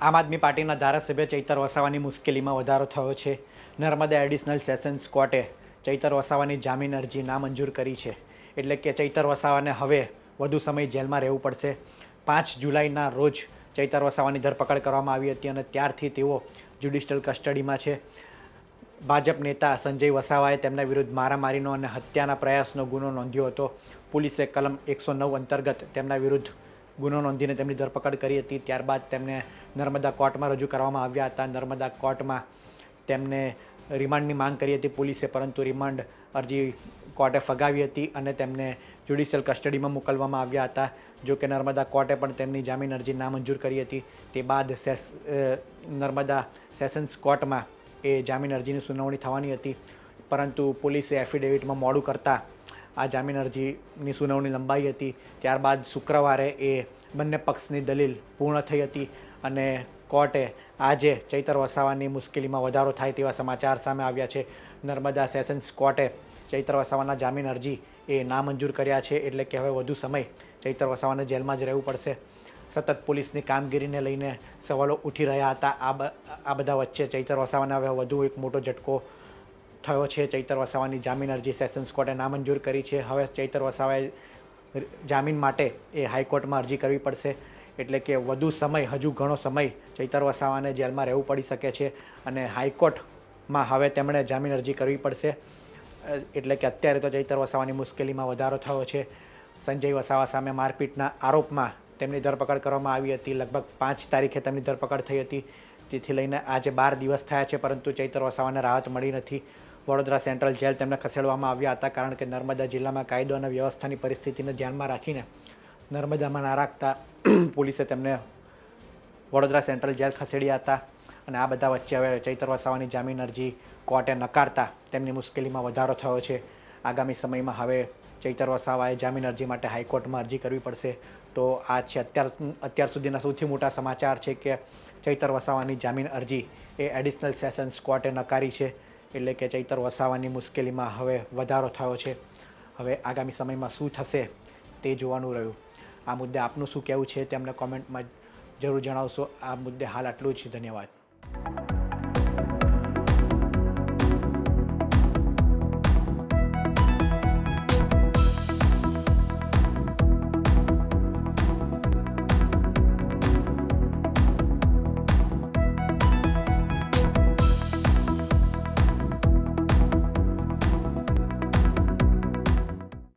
આમ આદમી પાર્ટીના ધારાસભ્ય ચૈતર વસાવાની મુશ્કેલીમાં વધારો થયો છે. નર્મદા એડિશનલ સેશન્સ કોર્ટે ચૈતર વસાવાની જામીન અરજી નામંજૂર કરી છે. એટલે કે ચૈતર વસાવાને હવે વધુ સમય જેલમાં રહેવું પડશે. પાંચ જુલાઈના રોજ ચૈતર વસાવાની ધરપકડ કરવામાં આવી હતી અને ત્યારથી તેઓ જ્યુડિશિયલ કસ્ટડીમાં છે. ભાજપ નેતા સંજય વસાવાએ તેમના વિરુદ્ધ મારામારીનો અને હત્યાના પ્રયાસનો ગુનો નોંધ્યો હતો. પોલીસે કલમ એકસો નવ અંતર્ગત તેમના વિરુદ્ધ ગુનો નોંધીને તેમની ધરપકડ કરી હતી. ત્યારબાદ તેમને નર્મદા કોર્ટમાં રજૂ કરવામાં આવ્યા હતા. નર્મદા કોર્ટમાં તેમને રિમાન્ડની માંગ કરી હતી પોલીસે, પરંતુ રિમાન્ડ અરજી કોર્ટે ફગાવી હતી અને તેમને જ્યુડિશિયલ કસ્ટડીમાં મોકલવામાં આવ્યા હતા. જો કે નર્મદા કોર્ટે પણ તેમની જામીન અરજી નામંજૂર કરી હતી. તે બાદ સેસ નર્મદા સેશન્સ કોર્ટમાં એ જામીન અરજીની સુનાવણી થવાની હતી. પરંતુ પોલીસે એફિડેવિટમાં મોડું કરતાં આ જામીન અરજીની સુનાવણી લંબાઈ હતી. ત્યારબાદ શુક્રવારે એ બંને પક્ષની દલીલ પૂર્ણ થઈ હતી અને કોર્ટે આજે ચૈતર વસાવાની મુશ્કેલીમાં વધારો થાય તેવા સમાચાર સામે આવ્યા છે. નર્મદા સેશન્સ કોર્ટે ચૈતર વસાવાના જામીન અરજી એ નામંજૂર કર્યા છે એટલે કે હવે વધુ સમય ચૈતર વસાવાને જેલમાં જ રહેવું પડશે. સતત પોલીસની કામગીરીને લઈને સવાલો ઉઠી રહ્યા હતા. આ બધા વચ્ચે ચૈતર વસાવાને હવે વધુ એક મોટો ઝટકો થયો છે ચૈતર વસાવાની જામીન અરજી સેશન્સ કોર્ટે નામંજૂર કરી છે. હવે ચૈતર વસાવાએ જામીન માટે એ હાઈકોર્ટમાં અરજી કરવી પડશે. એટલે કે વધુ સમય, હજુ ઘણો સમય ચૈતર વસાવાને જેલમાં રહેવું પડી શકે છે અને હાઈકોર્ટમાં હવે તેમણે જામીન અરજી કરવી પડશે. એટલે કે અત્યારે તો ચૈતર વસાવાની મુશ્કેલીમાં વધારો થયો છે. સંજય વસાવા સામે મારપીટના આરોપમાં તેમની ધરપકડ કરવામાં આવી હતી. લગભગ પાંચ તારીખે તેમની ધરપકડ થઈ હતી. તેથી લઈને આજે બાર દિવસ થયા છે, પરંતુ ચૈતર વસાવાને રાહત મળી નથી. વડોદરા સેન્ટ્રલ જેલ તેમને ખસેડવામાં આવ્યા હતા, કારણ કે નર્મદા જિલ્લામાં કાયદો અને વ્યવસ્થાની પરિસ્થિતિને ધ્યાનમાં રાખીને નર્મદામાં ના રાખતા પોલીસે તેમને વડોદરા સેન્ટ્રલ જેલ ખસેડ્યા હતા અને આ બધા વચ્ચે હવે ચૈતર વસાવાની જામીન અરજી કોર્ટે નકારતા તેમની મુશ્કેલીમાં વધારો થયો છે. આગામી સમયમાં હવે ચૈતર વસાવાએ જામીન અરજી માટે હાઈકોર્ટમાં અરજી કરવી પડશે. તો આ છે અત્યાર અત્યાર સુધીના સૌથી મોટા સમાચાર છે કે ચૈતર વસાવાની જામીન અરજી એ એડિશનલ સેશન્સ કોર્ટે નકારી છે. એટલે કે ચૈતર વસાવાની મુશ્કેલીમાં હવે વધારો થયો છે. હવે આગામી સમયમાં શું થશે તે જોવાનું રહ્યું. આ મુદ્દે આપનું શું કહેવું છે તે અમને કોમેન્ટમાં જરૂર જણાવશો. આ મુદ્દે હાલ આટલું જ. ધન્યવાદ.